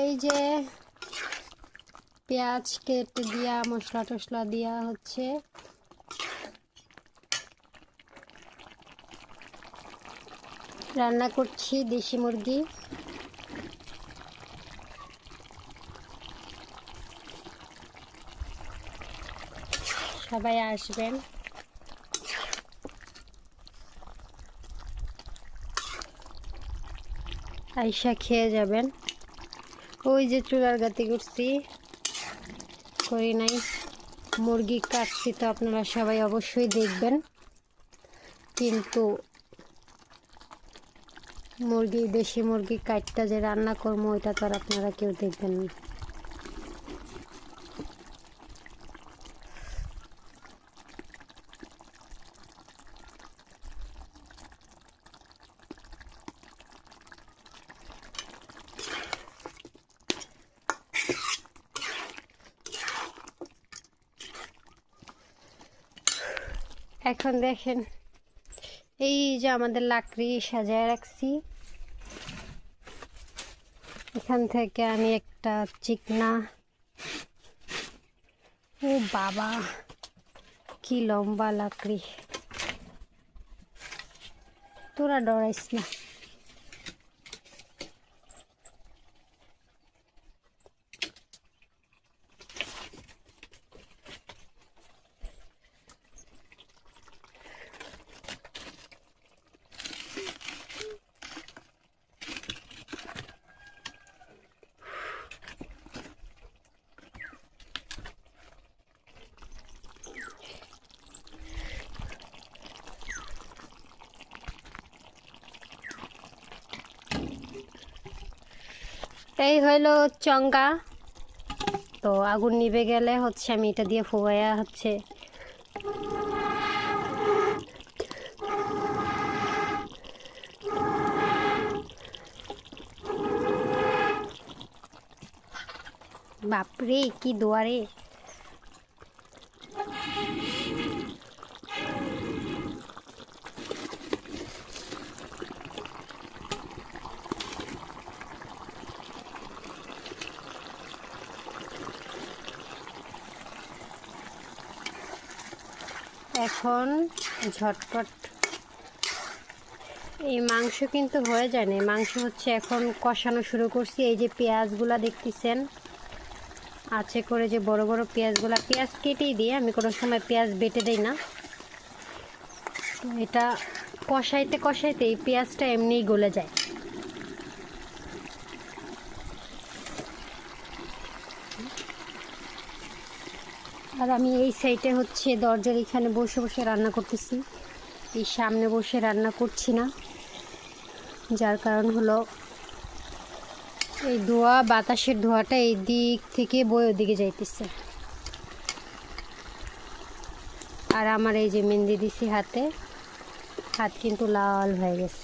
এই যে পেঁয়াজ কেটে দিয়া, মশলা টশলা দিয়া হচ্ছে। রান্না করছি দেশি মুরগি। সবাই আসবেন। আইসা খেয়ে যাবেন। ওই যে চুলার গাতি করছি করি নাই। মুরগি কাটছি তো আপনারা সবাই অবশ্যই দেখবেন। কিন্তু মুরগি, দেশি মুরগি কাটটা যে রান্না করব, ওইটা তো আর আপনারা কেউ দেখবেন না। এখন দেখেন, এই যে আমাদের লাকড়ি সাজায় রাখছি। এখান থেকে আমি একটা চিকনা, ও বাবা, কি লম্বা লাকড়ি। তোরা ডরাইস না। এই হইল চঙ্গা। তো আগুন নিভে গেলে হচ্ছে আমি এটা দিয়ে ফুয়াইয়া হচ্ছে বাপরে, কি দুয়ারে এখন ঝটপট এই মাংস কিন্তু হয়ে যায় না। মাংস হচ্ছে এখন কষানো শুরু করছি। এই যে পেঁয়াজগুলা দেখতেছেন, আছে করে যে বড় বড় পেঁয়াজগুলা। পেঁয়াজ কেটেই দিয়ে আমি কোনো সময় পেঁয়াজ বেটে দিই না। এটা কষাইতে কষাইতে এই পেঁয়াজটা এমনিই গলে যায়। আর আমি এই সাইডে হচ্ছে দরজার এখানে বসে বসে রান্না করতেছি। এই সামনে বসে রান্না করছি না। যার কারণ হলো এই ধোয়া, বাতাসের ধোয়াটা এই দিক থেকে বই ওদিকে যাইতেছে। আর আমার এই যে মেহেন্দি দিছি হাতে, হাত কিন্তু লাল হয়ে গেছে।